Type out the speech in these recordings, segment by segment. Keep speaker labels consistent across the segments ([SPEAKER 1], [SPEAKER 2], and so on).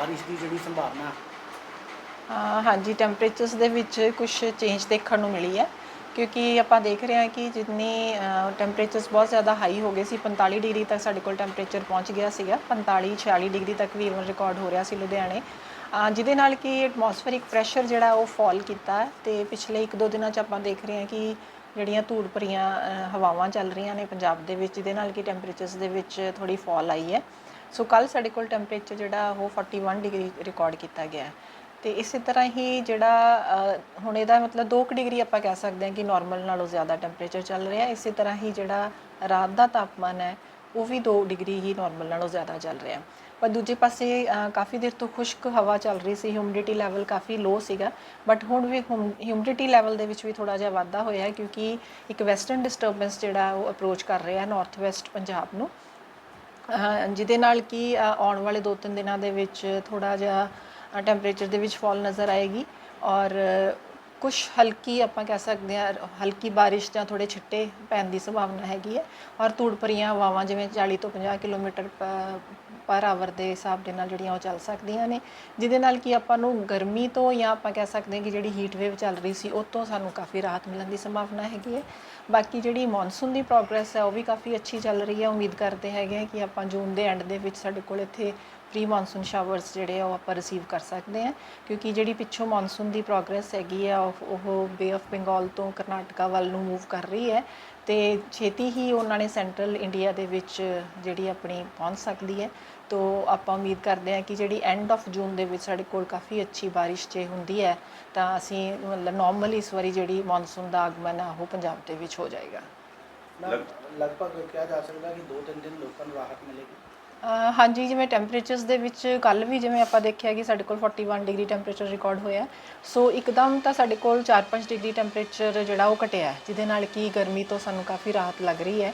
[SPEAKER 1] ਬਾਰਿਸ਼ ਦੀ ਜਿਹੜੀ ਸੰਭਾਵਨਾ।
[SPEAKER 2] ਅਹ ਹਾਂਜੀ ਟੈਂਪਰੇਚਰਸ ਦੇ ਵਿੱਚ ਕੁਝ ਚੇਂਜ ਦੇਖਣ ਨੂੰ ਮਿਲੀ ਹੈ। ਕਿਉਂਕਿ ਆਪਾਂ ਦੇਖ ਰਹੇ ਹਾਂ ਕਿ ਜਿੰਨੀ ਟੈਂਪਰੇਚਰਸ ਬਹੁਤ ਜ਼ਿਆਦਾ ਹਾਈ ਹੋ ਗਏ ਸੀ 45 ਡਿਗਰੀ ਤੱਕ ਸਾਡੇ ਕੋਲ ਟੈਂਪਰੇਚਰ ਪਹੁੰਚ ਗਿਆ ਸੀਗਾ। 45 46 ਡਿਗਰੀ ਤੱਕ ਵੀ ਇਵਨ ਰਿਕਾਰਡ ਹੋ ਰਿਹਾ ਸੀ ਲੁਧਿਆਣੇ। ਅਹ ਜਿਹਦੇ ਨਾਲ ਕਿ ਐਟਮੋਸਫੇਰਿਕ ਪ੍ਰੈਸ਼ਰ ਜਿਹੜਾ ਉਹ ਫਾਲ ਕੀਤਾ ਹੈ ਤੇ ਪਿਛਲੇ 1-2 ਦਿਨਾਂ 'ਚ ਆਪਾਂ ਦੇਖ ਰਹੇ ਹਾਂ ਕਿ ਜਿਹੜੀਆਂ ਧੂੜ ਭਰੀਆਂ ਅਹ, ਹਵਾਵਾਂ ਚੱਲ ਰਹੀਆਂ ਨੇ ਪੰਜਾਬ ਦੇ ਵਿੱਚ ਜਿਹਦੇ ਨਾਲ ਕਿ ਟੈਂਪਰੇਚਰਸ ਦੇ ਵਿੱਚ ਥੋੜੀ ਫਾਲ ਆਈ ਹੈ। ਸੋ ਕੱਲ ਸਾਡੇ ਕੋਲ ਟੈਂਪਰੇਚਰ ਜਿਹੜਾ ਉਹ 41 ਡਿਗਰੀ ਰਿਕਾਰਡ ਕੀਤਾ ਗਿਆ ਹੈ। ਤੇ ਇਸੇ ਤਰ੍ਹਾਂ ਹੀ ਜਿਹੜਾ ਹੁਣ ਇਹਦਾ ਮਤਲਬ 2 ਡਿਗਰੀ ਆਪਾਂ ਕਹਿ ਸਕਦੇ ਹਾਂ ਕਿ ਨਾਰਮਲ ਨਾਲੋਂ ਜ਼ਿਆਦਾ ਟੈਂਪਰੇਚਰ ਚੱਲ ਰਿਹਾ ਹੈ। ਇਸੇ ਤਰ੍ਹਾਂ ਹੀ ਜਿਹੜਾ ਰਾਤ ਦਾ ਤਾਪਮਾਨ ਹੈ, ਉਹ ਵੀ 2 ਡਿਗਰੀ ਹੀ ਨਾਰਮਲ ਨਾਲੋਂ ਜ਼ਿਆਦਾ ਚੱਲ ਰਿਹਾ ਪਰ ਦੂਜੇ ਪਾਸੇ ਕਾਫੀ ਦੇਰ ਤੋਂ ਖੁਸ਼ਕ ਹਵਾ ਚੱਲ ਰਹੀ ਸੀ ਹਿਊਮਿਡਿਟੀ ਲੈਵਲ ਕਾਫੀ ਲੋ ਸੀਗਾ। ਬਟ ਹੁਣ ਵੀ ਹਿਊਮਿਡਿਟੀ ਲੈਵਲ ਦੇ ਵਿੱਚ ਵੀ ਥੋੜਾ ਜਿਹਾ ਵਾਧਾ ਹੋਇਆ ਹੈ, ਕਿਉਂਕਿ ਇੱਕ ਵੈਸਟਰਨ ਡਿਸਟਰਬੈਂਸ ਜਿਹੜਾ ਉਹ ਅਪਰੋਚ ਕਰ ਰਿਹਾ ਹੈ ਨਾਰਥ ਵੈਸਟ ਪੰਜਾਬ ਨੂੰ। ਜਿਹਦੇ ਨਾਲ ਕਿ ਆਉਣ ਵਾਲੇ 2-3 ਦਿਨਾਂ ਦੇ ਵਿੱਚ ਥੋੜਾ ਜਿਹਾ ਟੈਂਪਰੇਚਰ ਦੇ ਵਿੱਚ ਫਾਲ ਨਜ਼ਰ ਆਏਗੀ ਔਰ ਕੁਝ ਹਲਕੀ ਆਪਾਂ ਕਹਿ ਸਕਦੇ ਹਾਂ, ਹਲਕੀ ਬਾਰਿਸ਼ ਜਾਂ ਥੋੜੇ ਛਿੱਟੇ ਪੈਣ ਦੀ ਸੰਭਾਵਨਾ ਹੈਗੀ ਹੈ ਔਰ ਧੂੜ ਭਰੀਆਂ ਹਵਾਵਾਂ ਜਿਵੇਂ 40 ਤੋਂ 50 ਕਿਲੋਮੀਟਰ ਪ- ਪਰ ਆਵਰ ਦੇ ਹਿਸਾਬ ਦੇ ਨਾਲ ਜਿਹੜੀਆਂ ਉਹ ਚੱਲ ਸਕਦੀਆਂ ਨੇ, ਜਿਹਦੇ ਨਾਲ ਕਿ ਆਪਾਂ ਨੂੰ ਗਰਮੀ ਤੋਂ ਜਾਂ ਆਪਾਂ ਕਹਿ ਸਕਦੇ ਹਾਂ ਕਿ ਜਿਹੜੀ ਹੀਟ ਵੇਵ ਚੱਲ ਰਹੀ ਸੀ, ਉਹ ਤੋਂ ਸਾਨੂੰ ਕਾਫੀ ਰਾਹਤ ਮਿਲਣ ਦੀ ਸੰਭਾਵਨਾ ਹੈਗੀ ਹੈ। ਬਾਕੀ ਜਿਹੜੀ ਮੌਨਸੂਨ ਦੀ ਪ੍ਰੋਗਰੈਸ ਹੈ, ਉਹ ਵੀ ਕਾਫੀ ਅੱਛੀ ਚੱਲ ਰਹੀ ਹੈ। ਉਮੀਦ ਕਰਦੇ ਹੈਗੇ ਹਾਂ ਕਿ ਆਪਾਂ ਜੂਨ ਦੇ ਐਂਡ ਦੇ ਵਿੱਚ ਸਾਡੇ ਕੋਲ ਇੱਥੇ ਪ੍ਰੀ ਮੌਨਸੂਨ ਸ਼ਾਵਰਸ ਜਿਹੜੇ ਆ, ਉਹ ਆਪਾਂ ਰਿਸੀਵ ਕਰ ਸਕਦੇ ਹਾਂ। ਕਿਉਂਕਿ ਜਿਹੜੀ ਪਿੱਛੋਂ ਮੌਨਸੂਨ ਦੀ ਪ੍ਰੋਗਰੈਸ ਹੈਗੀ ਆ, ਉਹ ਉਹ ਬੇ ਆਫ ਬੰਗਾਲ ਤੋਂ ਕਰਨਾਟਕਾ ਵੱਲ ਨੂੰ ਮੂਵ ਕਰ ਰਹੀ ਹੈ। ਤੇ ਛੇਤੀ ਹੀ ਉਹਨਾਂ ਨੇ ਸੈਂਟਰਲ ਇੰਡੀਆ ਦੇ ਵਿੱਚ ਜਿਹੜੀ ਆਪਣੀ ਪਹੁੰਚ ਸਕਦੀ ਹੈ। ਤੋ ਆਪਾਂ ਉਮੀਦ ਕਰਦੇ ਹਾਂ ਕਿ ਜਿਹੜੀ ਐਂਡ ਆਫ ਜੂਨ ਦੇ ਵਿੱਚ ਸਾਡੇ ਕੋਲ ਕਾਫੀ ਅੱਛੀ ਬਾਰਿਸ਼ ਜੇ ਹੁੰਦੀ ਹੈ ਤਾਂ ਅਸੀਂ ਮਤਲਬ ਨਾਰਮਲੀ ਇਸ ਵਾਰੀ ਜਿਹੜੀ ਮੌਨਸੂਨ ਦਾ ਆਗਮਨ ਆ ਉਹ ਪੰਜਾਬ ਦੇ ਵਿੱਚ ਹੋ ਜਾਏਗਾ।
[SPEAKER 1] ਮੈਮ, ਲਗਭਗ ਕਿਹਾ ਜਾ ਸਕਦਾ ਕਿ 2-3 ਦਿਨ ਲੋਕਾਂ ਨੂੰ ਰਾਹਤ ਮਿਲੇਗੀ।
[SPEAKER 2] ਹਾਂਜੀ ਜਿਵੇਂ ਟੈਂਪਰੇਚਰਸ ਦੇ ਵਿੱਚ ਕੱਲ ਵੀ ਜਿਵੇਂ ਆਪਾਂ ਦੇਖਿਆ ਕਿ ਸਾਡੇ ਕੋਲ 41 ਡਿਗਰੀ ਟੈਂਪਰੇਚਰ ਰਿਕਾਰਡ ਹੋਇਆ। ਸੋ ਇੱਕਦਮ ਤਾਂ ਸਾਡੇ ਕੋਲ 4-5 ਡਿਗਰੀ ਟੈਂਪਰੇਚਰ ਜਿਹੜਾ ਉਹ ਘਟਿਆ ਹੈ, ਜਿਹਦੇ ਨਾਲ ਕਿ ਗਰਮੀ ਤੋਂ ਸਾਨੂੰ ਕਾਫੀ ਰਾਹਤ ਲੱਗ ਰਹੀ ਹੈ।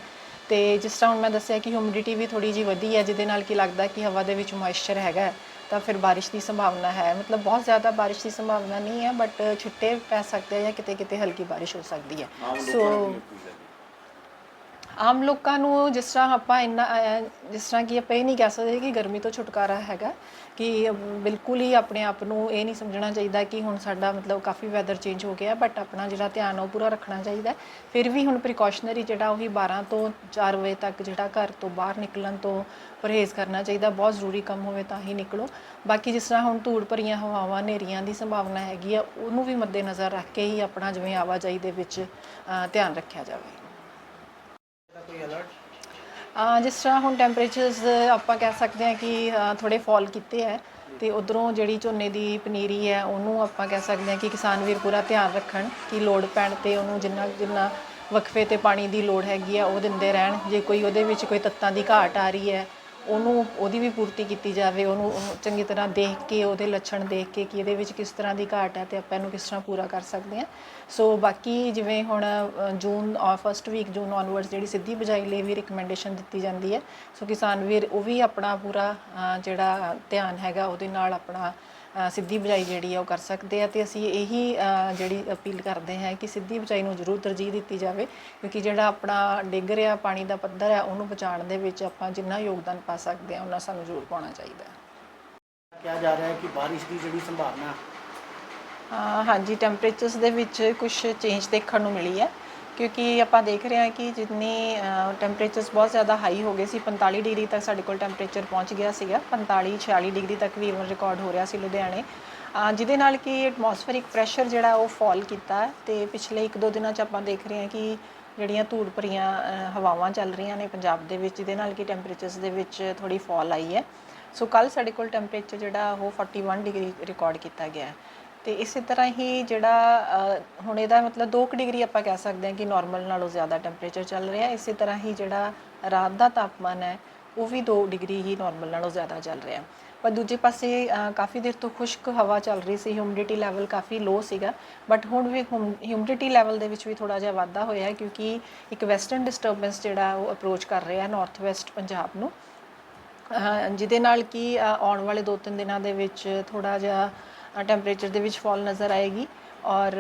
[SPEAKER 2] ਤੇ ਜਿਸ ਤਰ੍ਹਾਂ ਹੁਣ ਮੈਂ ਦੱਸਿਆ ਕਿ ਹਿਊਮਿਡਿਟੀ ਵੀ ਥੋੜੀ ਜੀ ਵਧੀ ਹੈ ਜਿਹਦੇ ਨਾਲ ਕਿ ਲੱਗਦਾ ਕਿ ਹਵਾ ਦੇ ਵਿੱਚ ਮੋਇਸਚਰ ਹੈਗਾ ਹੈ, ਤਾਂ ਫਿਰ ਬਾਰਿਸ਼ ਦੀ ਸੰਭਾਵਨਾ ਹੈ। ਮਤਲਬ ਬਹੁਤ ਜ਼ਿਆਦਾ ਬਾਰਿਸ਼ ਦੀ ਸੰਭਾਵਨਾ ਨਹੀਂ ਹੈ ਬਟ ਛਿੱਟੇ ਪੈ ਸਕਦੇ ਆ ਜਾਂ ਕਿਤੇ ਕਿਤੇ ਹਲਕੀ ਬਾਰਿਸ਼ ਹੋ ਸਕਦੀ ਹੈ। ਸੋ ਆਮ ਲੋਕਾਂ ਨੂੰ ਜਿਸ ਤਰ੍ਹਾਂ ਆਪਾਂ ਇੰਨਾ ਜਿਸ ਤਰ੍ਹਾਂ ਕਿ ਆਪਾਂ ਇਹ ਨਹੀਂ ਕਹਿ ਸਕਦੇ ਕਿ ਗਰਮੀ ਤੋਂ ਛੁਟਕਾਰਾ ਹੈਗਾ, ਕਿ ਬਿਲਕੁਲ ਹੀ ਆਪਣੇ ਆਪ ਨੂੰ ਇਹ ਨਹੀਂ ਸਮਝਣਾ ਚਾਹੀਦਾ ਕਿ ਹੁਣ ਸਾਡਾ ਮਤਲਬ ਕਾਫੀ ਵੈਦਰ ਚੇਂਜ ਹੋ ਗਿਆ ਬਟ ਆਪਣਾ ਜਿਹੜਾ ਧਿਆਨ ਉਹ ਪੂਰਾ ਰੱਖਣਾ ਚਾਹੀਦਾ। ਫਿਰ ਵੀ ਹੁਣ ਪ੍ਰੀਕਾਸ਼ਨਰੀ ਜਿਹੜਾ ਉਹੀ 12 ਤੋਂ 4 ਵਜੇ ਤੱਕ ਜਿਹੜਾ ਘਰ ਤੋਂ ਬਾਹਰ ਨਿਕਲਣ ਤੋਂ ਪਰਹੇਜ਼ ਕਰਨਾ ਚਾਹੀਦਾ, ਬਹੁਤ ਜ਼ਰੂਰੀ ਕੰਮ ਹੋਵੇ ਤਾਂ ਹੀ ਨਿਕਲੋ। ਬਾਕੀ ਜਿਸ ਤਰ੍ਹਾਂ ਹੁਣ ਧੂੜ ਭਰੀਆਂ ਹਵਾਵਾਂ ਹਨੇਰੀਆਂ ਦੀ ਸੰਭਾਵਨਾ ਹੈਗੀ ਆ, ਉਹਨੂੰ ਵੀ ਮੱਦੇਨਜ਼ਰ ਰੱਖ ਕੇ ਹੀ ਆਪਣਾ ਜਿਵੇਂ ਆਵਾਜਾਈ ਦੇ ਵਿੱਚ ਧਿਆਨ ਰੱਖਿਆ ਜਾਵੇ।
[SPEAKER 1] ਅਲਰਟ
[SPEAKER 2] ਅਹ ਜਿਸ ਤਰ੍ਹਾਂ ਹੁਣ ਟੈਂਪਰੇਚਰਸ ਆਪਾਂ ਕਹਿ ਸਕਦੇ ਹਾਂ ਕਿ, ਅਹ ਥੋੜੇ ਫਾਲ ਕੀਤੇ ਹੈ ਤੇ ਉਧਰੋਂ ਜਿਹੜੀ ਝੋਨੇ ਦੀ ਪਨੀਰੀ ਹੈ, ਉਹਨੂੰ ਆਪਾਂ ਕਹਿ ਸਕਦੇ ਹਾਂ ਕਿ ਕਿਸਾਨ ਵੀਰ ਪੂਰਾ ਧਿਆਨ ਰੱਖਣ ਕਿ ਲੋੜ ਪੈਣ ਤੇ ਉਹਨੂੰ ਜਿੰਨਾ ਜਿੰਨਾ ਵਕਫੇ ਤੇ ਪਾਣੀ ਦੀ ਲੋੜ ਹੈਗੀ ਆ, ਉਹ ਦਿੰਦੇ ਰਹਿਣ। ਜੇ ਕੋਈ ਉਹਦੇ ਵਿੱਚ ਕੋਈ ਤੱਤਾਂ ਦੀ ਘਾਟ ਆ ਰਹੀ ਹੈ ਉਹਨੂੰ ਉਹਦੀ ਵੀ ਪੂਰਤੀ ਕੀਤੀ ਜਾਵੇ ਉਹਨੂੰ ਉਹਨੂੰ ਚੰਗੀ ਤਰ੍ਹਾਂ ਦੇਖ ਕੇ ਉਹਦੇ ਲੱਛਣ ਦੇਖ ਕੇ ਕਿ ਇਹਦੇ ਵਿੱਚ ਕਿਸ ਤਰ੍ਹਾਂ ਦੀ ਘਾਟ ਹੈ ਤੇ ਆਪਾਂ ਇਹਨੂੰ ਕਿਸ ਤਰ੍ਹਾਂ ਪੂਰਾ ਕਰ ਸਕਦੇ ਹਾਂ। ਸੋ ਬਾਕੀ ਜਿਵੇਂ ਹੁਣ ਅ, June first week June onwards ਜਿਹੜੀ ਸਿੱਧੀ ਬਜਾਈ ਲਈ ਵੀ ਰਿਕਮੈਂਡੇਸ਼ਨ ਦਿੱਤੀ ਜਾਂਦੀ ਹੈ। ਸੋ ਕਿਸਾਨ ਵੀਰ ਉਹ ਵੀ ਆਪਣਾ ਪੂਰਾ ਜਿਹੜਾ ਧਿਆਨ ਹੈਗਾ ਉਹਦੇ ਨਾਲ ਆਪਣਾ ਅ, ਸਿੱਧੀ ਬਜਾਈ ਜਿਹੜੀ ਆ ਉਹ ਕਰ ਸਕਦੇ ਆ ਤੇ ਅਸੀਂ ਇਹੀ ਅ, ਜਿਹੜੀ ਅਪੀਲ ਕਰਦੇ ਹਾਂ ਕਿ ਸਿੱਧੀ ਬਜਾਈ ਨੂੰ ਜ਼ਰੂਰ ਤਰਜੀਹ ਦਿੱਤੀ ਜਾਵੇ ਕਿਉਂਕਿ ਜਿਹੜਾ ਆਪਣਾ ਡਿੱਗ ਰਿਹਾ ਪਾਣੀ ਦਾ ਪੱਧਰ ਹੈ ਉਹਨੂੰ ਬਚਾਉਣ ਦੇ ਵਿੱਚ ਆਪਾਂ ਜਿੰਨਾ ਯੋਗਦਾਨ ਪਾ ਸਕਦੇ ਹਾਂ ਉਹਨਾਂ ਸਾਨੂੰ ਜ਼ਰੂਰ ਪਾਉਣਾ ਚਾਹੀਦਾ ਹੈ।
[SPEAKER 1] ਕਿਹਾ ਜਾ ਰਿਹਾ ਹੈ ਕਿ ਬਾਰਿਸ਼ ਦੀ ਜਿਹੜੀ ਸੰਭਾਵਨਾ
[SPEAKER 2] ਅਹ ਹਾਂਜੀ ਟੈਂਪਰੇਚਰਸ ਦੇ ਵਿੱਚ ਕੁਝ ਚੇਂਜ ਦੇਖਣ ਨੂੰ ਮਿਲੀ ਹੈ। ਕਿਉਂਕਿ ਆਪਾਂ ਦੇਖ ਰਹੇ ਹਾਂ ਕਿ ਜਿੰਨੀ ਟੈਂਪਰੇਚਰਸ ਬਹੁਤ ਜ਼ਿਆਦਾ ਹਾਈ ਹੋ ਗਏ ਸੀ 45 ਡਿਗਰੀ ਤੱਕ ਸਾਡੇ ਕੋਲ ਟੈਂਪਰੇਚਰ ਪਹੁੰਚ ਗਿਆ ਸੀਗਾ 45 46 ਡਿਗਰੀ ਤੱਕ ਵੀ ਇਵਨ ਰਿਕਾਰਡ ਹੋ ਰਿਹਾ ਸੀ ਲੁਧਿਆਣੇ। ਜਿਹਦੇ ਨਾਲ ਕਿ ਐਟਮੋਸਫੇਰਿਕ ਪ੍ਰੈਸ਼ਰ ਜਿਹੜਾ ਉਹ ਫਾਲ ਕੀਤਾ ਹੈ ਤੇ ਪਿਛਲੇ 1-2 ਦਿਨਾਂ 'ਚ ਆਪਾਂ ਦੇਖ ਰਹੇ ਹਾਂ ਕਿ ਜਿਹੜੀਆਂ ਧੂੜ ਭਰੀਆਂ ਹਵਾਵਾਂ ਚੱਲ ਰਹੀਆਂ ਨੇ ਪੰਜਾਬ ਦੇ ਵਿੱਚ, ਜਿਹਦੇ ਨਾਲ ਕਿ ਟੈਂਪਰੇਚਰਸ ਦੇ ਵਿੱਚ ਥੋੜੀ ਫਾਲ ਆਈ ਹੈ। ਸੋ ਕੱਲ ਸਾਡੇ ਕੋਲ ਟੈਂਪਰੇਚਰ ਜਿਹੜਾ ਉਹ 41 ਡਿਗਰੀ ਰਿਕਾਰਡ ਕੀਤਾ ਗਿਆ ਤੇ ਇਸੇ ਤਰ੍ਹਾਂ ਹੀ ਜਿਹੜਾ ਅ, ਹੁਣ ਇਹਦਾ ਮਤਲਬ 2 ਡਿਗਰੀ ਆਪਾਂ ਕਹਿ ਸਕਦੇ ਹਾਂ ਕਿ ਨਾਰਮਲ ਨਾਲੋਂ ਜ਼ਿਆਦਾ ਟੈਂਪਰੇਚਰ ਚੱਲ ਰਿਹਾ। ਹੈ ਇਸੇ ਤਰ੍ਹਾਂ ਹੀ ਜਿਹੜਾ ਰਾਤ ਦਾ ਤਾਪਮਾਨ ਹੈ ਉਹ ਵੀ 2 ਡਿਗਰੀ ਹੀ ਨਾਰਮਲ ਨਾਲੋਂ ਜ਼ਿਆਦਾ ਚੱਲ ਰਿਹਾ। ਪਰ ਦੂਜੇ ਪਾਸੇ ਅ, ਕਾਫੀ ਦੇਰ ਤੋਂ ਖੁਸ਼ਕ ਹਵਾ ਚੱਲ ਰਹੀ ਸੀ ਹਿਊਮਿਡਿਟੀ ਲੈਵਲ ਕਾਫੀ ਲੋ ਸੀਗਾ। ਬਟ ਹੁਣ ਵੀ ਹਿਊਮਿਡਿਟੀ ਲੈਵਲ ਦੇ ਵਿੱਚ ਵੀ ਥੋੜਾ ਜਿਹਾ ਵਾਧਾ ਹੋਇਆ ਹੈ ਕਿਉਂਕਿ ਇੱਕ ਵੈਸਟਰਨ ਡਿਸਟਰਬੈਂਸ ਜਿਹੜਾ ਉਹ ਅਪਰੋਚ ਕਰ ਰਿਹਾ ਹੈ ਨਾਰਥ ਵੈਸਟ ਪੰਜਾਬ ਨੂੰ। ਅਹ ਜਿਹਦੇ ਨਾਲ ਕਿ ਅਹ ਆਉਣ ਵਾਲੇ 2-3 ਦਿਨਾਂ ਦੇ ਵਿੱਚ ਥੋੜਾ ਜਿਹਾ ਟੈਂਪਰੇਚਰ ਦੇ ਵਿੱਚ ਫਾਲ ਨਜ਼ਰ ਆਏਗੀ ਔਰ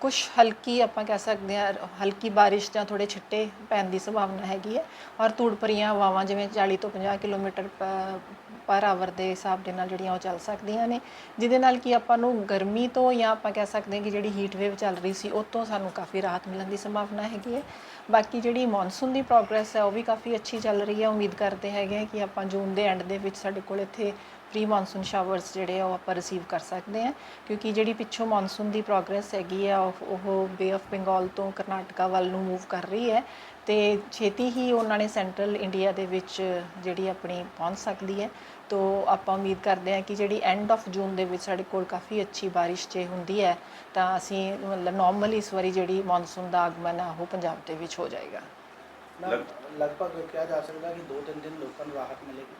[SPEAKER 2] ਕੁਝ ਹਲਕੀ ਆਪਾਂ ਕਹਿ ਸਕਦੇ ਹਾਂ, ਹਲਕੀ ਬਾਰਿਸ਼ ਜਾਂ ਥੋੜੇ ਛਿੱਟੇ ਪੈਣ ਦੀ ਸੰਭਾਵਨਾ ਹੈਗੀ ਹੈ ਔਰ ਧੂੜ ਭਰੀਆਂ ਹਵਾਵਾਂ ਜਿਵੇਂ 40 ਤੋਂ 50 ਕਿਲੋਮੀਟਰ ਪ- ਪਰ ਆਵਰ ਦੇ ਹਿਸਾਬ ਦੇ ਨਾਲ ਜਿਹੜੀਆਂ ਉਹ ਚੱਲ ਸਕਦੀਆਂ ਨੇ, ਜਿਹਦੇ ਨਾਲ ਕਿ ਆਪਾਂ ਨੂੰ ਗਰਮੀ ਤੋਂ ਜਾਂ ਆਪਾਂ ਕਹਿ ਸਕਦੇ ਹਾਂ ਕਿ ਜਿਹੜੀ ਹੀਟ ਵੇਵ ਚੱਲ ਰਹੀ ਸੀ, ਉਹ ਤੋਂ ਸਾਨੂੰ ਕਾਫੀ ਰਾਹਤ ਮਿਲਣ ਦੀ ਸੰਭਾਵਨਾ ਹੈਗੀ ਹੈ। ਬਾਕੀ ਜਿਹੜੀ ਮੌਨਸੂਨ ਦੀ ਪ੍ਰੋਗਰੈਸ ਹੈ, ਉਹ ਵੀ ਕਾਫੀ ਅੱਛੀ ਚੱਲ ਰਹੀ ਹੈ। ਉਮੀਦ ਕਰਦੇ ਹੈਗੇ ਕਿ ਆਪਾਂ ਜੂਨ ਦੇ ਐਂਡ ਦੇ ਵਿੱਚ ਸਾਡੇ ਕੋਲ ਇੱਥੇ ਪ੍ਰੀ ਮੌਨਸੂਨ ਸ਼ਾਵਰਸ ਜਿਹੜੇ ਆ, ਉਹ ਆਪਾਂ ਰਿਸੀਵ ਕਰ ਸਕਦੇ ਹਾਂ। ਕਿਉਂਕਿ ਜਿਹੜੀ ਪਿੱਛੋਂ ਮੌਨਸੂਨ ਦੀ ਪ੍ਰੋਗਰੈਸ ਹੈਗੀ ਆ, ਉਹ- ਉਹ ਬੇ ਆਫ ਬੰਗਾਲ ਤੋਂ ਕਰਨਾਟਕਾ ਵੱਲ ਨੂੰ ਮੂਵ ਕਰ ਰਹੀ ਹੈ। ਤੇ ਛੇਤੀ ਹੀ ਉਹਨਾਂ ਨੇ ਸੈਂਟਰਲ ਇੰਡੀਆ ਦੇ ਵਿੱਚ ਜਿਹੜੀ ਆਪਣੀ ਪਹੁੰਚ ਸਕਦੀ ਹੈ। ਤੋ ਆਪਾਂ ਉਮੀਦ ਕਰਦੇ ਹਾਂ ਕਿ ਜਿਹੜੀ ਐਂਡ ਆਫ ਜੂਨ ਦੇ ਵਿੱਚ ਸਾਡੇ ਕੋਲ ਕਾਫੀ ਅੱਛੀ ਬਾਰਿਸ਼ ਜੇ ਹੁੰਦੀ ਹੈ, ਤਾਂ ਅਸੀਂ ਮਤਲਬ ਨਾਰਮਲੀ ਇਸ ਵਾਰੀ ਜਿਹੜੀ ਮੌਨਸੂਨ ਦਾ ਆਗਮਨ ਆ, ਉਹ ਪੰਜਾਬ ਦੇ ਵਿੱਚ ਹੋ ਜਾਏਗਾ।
[SPEAKER 1] ਮੈਮ ਲਗਭਗ ਕਿਹਾ ਜਾ ਸਕਦਾ ਕਿ ਦੋ ਤਿੰਨ ਦਿਨ ਲੋਕਾਂ ਨੂੰ ਰਾਹਤ ਮਿਲੇਗੀ।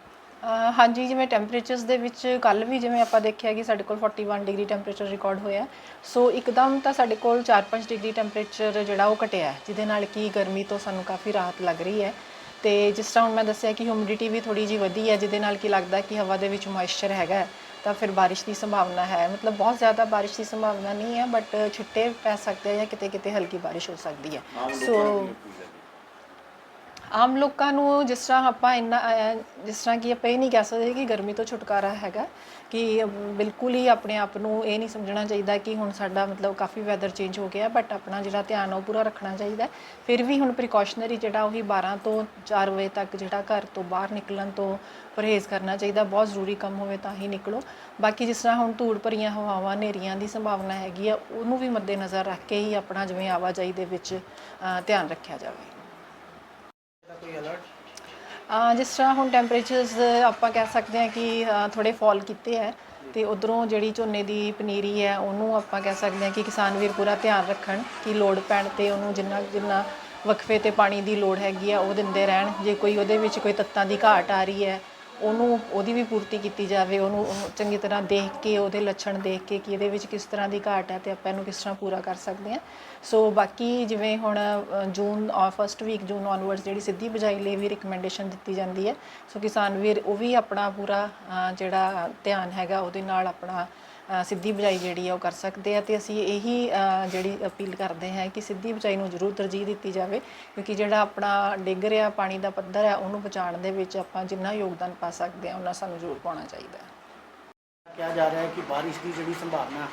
[SPEAKER 2] ਹਾਂਜੀ ਜਿਵੇਂ ਟੈਂਪਰੇਚਰਸ ਦੇ ਵਿੱਚ ਕੱਲ ਵੀ ਜਿਵੇਂ ਆਪਾਂ ਦੇਖਿਆ ਕਿ ਸਾਡੇ ਕੋਲ 41 ਡਿਗਰੀ ਟੈਂਪਰੇਚਰ ਰਿਕਾਰਡ ਹੋਇਆ ਸੋ ਇੱਕਦਮ ਤਾਂ ਸਾਡੇ ਕੋਲ 4-5 ਡਿਗਰੀ ਟੈਂਪਰੇਚਰ ਜਿਹੜਾ ਉਹ ਘਟਿਆ ਹੈ, ਜਿਹਦੇ ਨਾਲ ਕਿ ਗਰਮੀ ਤੋਂ ਸਾਨੂੰ ਕਾਫੀ ਰਾਹਤ ਲੱਗ ਰਹੀ ਹੈ। ਤੇ ਜਿਸ ਤਰ੍ਹਾਂ ਹੁਣ ਮੈਂ ਦੱਸਿਆ ਕਿ ਹਿਊਮਿਡਿਟੀ ਵੀ ਥੋੜੀ ਜੀ ਵਧੀ ਹੈ ਜਿਹਦੇ ਨਾਲ ਕਿ ਲੱਗਦਾ ਕਿ ਹਵਾ ਦੇ ਵਿੱਚ ਮੋਇਸਚਰ ਹੈਗਾ ਹੈ, ਤਾਂ ਫਿਰ ਬਾਰਿਸ਼ ਦੀ ਸੰਭਾਵਨਾ ਹੈ। ਮਤਲਬ ਬਹੁਤ ਜ਼ਿਆਦਾ ਬਾਰਿਸ਼ ਦੀ ਸੰਭਾਵਨਾ ਨਹੀਂ ਹੈ ਬਟ ਛਿੱਟੇ ਪੈ ਸਕਦੇ ਆ ਜਾਂ ਕਿਤੇ ਕਿਤੇ ਹਲਕੀ ਬਾਰਿਸ਼ ਹੋ ਸਕਦੀ ਹੈ। ਸੋ ਆਮ ਲੋਕਾਂ ਨੂੰ ਜਿਸ ਤਰ੍ਹਾਂ ਆਪਾਂ ਇੰਨਾ ਅਹ, ਜਿਸ ਤਰ੍ਹਾਂ ਕਿ ਆਪਾਂ ਇਹ ਨਹੀਂ ਕਹਿ ਸਕਦੇ ਕਿ ਗਰਮੀ ਤੋਂ ਛੁਟਕਾਰਾ ਹੈਗਾ ਕਿ ਬਿਲਕੁਲ ਹੀ ਆਪਣੇ ਆਪ ਨੂੰ ਇਹ ਨਹੀਂ ਸਮਝਣਾ ਚਾਹੀਦਾ ਕਿ ਹੁਣ ਸਾਡਾ ਮਤਲਬ ਕਾਫੀ ਵੈਦਰ ਚੇਂਜ ਹੋ ਗਿਆ ਬਟ ਆਪਣਾ ਜਿਹੜਾ ਧਿਆਨ ਆ ਉਹ ਪੂਰਾ ਰੱਖਣਾ ਚਾਹੀਦਾ ਹੈ। ਫਿਰ ਵੀ ਹੁਣ ਪ੍ਰੀਕਾਸ਼ਨਰੀ ਜਿਹੜਾ ਉਹੀ 12 ਤੋਂ 4 ਵਜੇ ਤੱਕ ਜਿਹੜਾ ਘਰ ਤੋਂ ਬਾਹਰ ਨਿਕਲਣ ਤੋਂ ਪਰਹੇਜ਼ ਕਰਨਾ ਚਾਹੀਦਾ ਬਹੁਤ ਜ਼ਰੂਰੀ ਕੰਮ ਹੋਵੇ ਤਾਂ ਹੀ ਨਿਕਲੋ ਬਾਕੀ ਜਿਸ ਤਰ੍ਹਾਂ ਹੁਣ ਧੂੜ ਭਰੀਆਂ ਹਵਾਵਾਂ ਹਨੇਰੀਆਂ ਦੀ ਸੰਭਾਵਨਾ ਹੈਗੀ ਆ ਉਹਨੂੰ ਵੀ ਮੱਦੇਨਜ਼ਰ ਰੱਖ ਕੇ ਹੀ ਆਪਣਾ ਜਿਵੇਂ ਆਵਾਜਾਈ ਦੇ ਵਿੱਚ ਅਹ, ਧਿਆਨ ਰੱਖਿਆ ਜਾਵੇ ਅਹ ਜਿਸ ਤਰ੍ਹਾਂ ਹੁਣ ਟੈਂਪਰੇਚਰਸ ਆਪਾਂ ਕਹਿ ਸਕਦੇ ਹਾਂ ਕਿ, ਅਹ ਥੋੜੇ ਫਾਲ ਕੀਤੇ ਹੈ ਤੇ ਉਧਰੋਂ ਜਿਹੜੀ ਝੋਨੇ ਦੀ ਪਨੀਰੀ ਹੈ, ਉਹਨੂੰ ਆਪਾਂ ਕਹਿ ਸਕਦੇ ਹਾਂ ਕਿ ਕਿਸਾਨ ਵੀਰ ਪੂਰਾ ਧਿਆਨ ਰੱਖਣ ਕਿ ਲੋੜ ਪੈਣ ਤੇ ਉਹਨੂੰ ਜਿੰਨਾ ਜਿੰਨਾ ਵਕਫੇ ਤੇ ਪਾਣੀ ਦੀ ਲੋੜ ਹੈਗੀ ਆ, ਉਹ ਦਿੰਦੇ ਰਹਿਣ। ਜੇ ਕੋਈ ਉਹਦੇ ਵਿੱਚ ਕੋਈ ਤੱਤਾਂ ਦੀ ਘਾਟ ਆ ਰਹੀ ਹੈ ਉਹਨੂੰ ਉਹਦੀ ਵੀ ਪੂਰਤੀ ਕੀਤੀ ਜਾਵੇ ਉਹਨੂੰ ਉਹਨੂੰ ਚੰਗੀ ਤਰ੍ਹਾਂ ਦੇਖ ਕੇ ਉਹਦੇ ਲੱਛਣ ਦੇਖ ਕੇ ਕਿ ਇਹਦੇ ਵਿੱਚ ਕਿਸ ਤਰ੍ਹਾਂ ਦੀ ਘਾਟ ਹੈ ਤੇ ਆਪਾਂ ਇਹਨੂੰ ਕਿਸ ਤਰ੍ਹਾਂ ਪੂਰਾ ਕਰ ਸਕਦੇ ਹਾਂ। ਸੋ ਬਾਕੀ ਜਿਵੇਂ ਹੁਣ ਅ, June first week June onwards ਜਿਹੜੀ ਸਿੱਧੀ ਬਜਾਈ ਲਈ ਵੀ ਰਿਕਮੈਂਡੇਸ਼ਨ ਦਿੱਤੀ ਜਾਂਦੀ ਹੈ। ਸੋ ਕਿਸਾਨ ਵੀਰ ਉਹ ਵੀ ਆਪਣਾ ਪੂਰਾ ਅ, ਜਿਹੜਾ ਧਿਆਨ ਹੈਗਾ ਉਹਦੇ ਨਾਲ ਆਪਣਾ ਸਿੱਧੀ ਬਜਾਈ ਜਿਹੜੀ ਆ ਉਹ ਕਰ ਸਕਦੇ ਆ ਤੇ ਅਸੀਂ ਇਹੀ ਜਿਹੜੀ ਅਪੀਲ ਕਰਦੇ ਹਾਂ ਕਿ ਸਿੱਧੀ ਬਜਾਈ ਨੂੰ ਜ਼ਰੂਰ ਤਰਜੀਹ ਦਿੱਤੀ ਜਾਵੇ ਕਿਉਂਕਿ ਜਿਹੜਾ ਆਪਣਾ ਡਿੱਗ ਰਿਹਾ ਪਾਣੀ ਦਾ ਪੱਧਰ ਹੈ ਉਹਨੂੰ ਬਚਾਉਣ ਦੇ ਵਿੱਚ ਆਪਾਂ ਜਿੰਨਾ ਯੋਗਦਾਨ ਪਾ ਸਕਦੇ ਹਾਂ ਉਹਨਾਂ ਸਾਨੂੰ ਜ਼ਰੂਰ ਪਾਉਣਾ ਚਾਹੀਦਾ ਹੈ।
[SPEAKER 1] ਕਿਹਾ ਜਾ ਰਿਹਾ ਹੈ ਕਿ ਬਾਰਿਸ਼ ਦੀ ਜਿਹੜੀ ਸੰਭਾਵਨਾ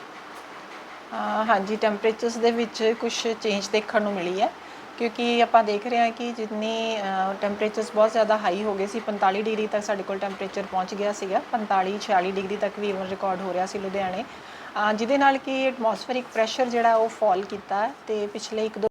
[SPEAKER 2] ਹਾਂਜੀ ਟੈਂਪਰੇਚਰਸ ਦੇ ਵਿੱਚ ਕੁਝ ਚੇਂਜ ਦੇਖਣ ਨੂੰ ਮਿਲੀ ਹੈ। ਕਿਉਂਕਿ ਆਪਾਂ ਦੇਖ ਰਹੇ ਹਾਂ ਕਿ ਜਿੰਨੀ ਟੈਂਪਰੇਚਰਸ ਬਹੁਤ ਜ਼ਿਆਦਾ ਹਾਈ ਹੋ ਗਏ ਸੀ 45 ਡਿਗਰੀ ਤੱਕ ਸਾਡੇ ਕੋਲ ਟੈਂਪਰੇਚਰ ਪਹੁੰਚ ਗਿਆ ਸੀਗਾ 45 46 ਡਿਗਰੀ ਤੱਕ ਵੀ ਇਵਨ ਰਿਕਾਰਡ ਹੋ ਰਿਹਾ ਸੀ ਲੁਧਿਆਣੇ। ਜਿਹਦੇ ਨਾਲ ਕਿ ਐਟਮੋਸਫੇਰਿਕ ਪ੍ਰੈਸ਼ਰ ਜਿਹੜਾ ਉਹ ਫਾਲ ਕੀਤਾ ਹੈ ਤੇ ਪਿਛਲੇ ਇੱਕ ਦੋ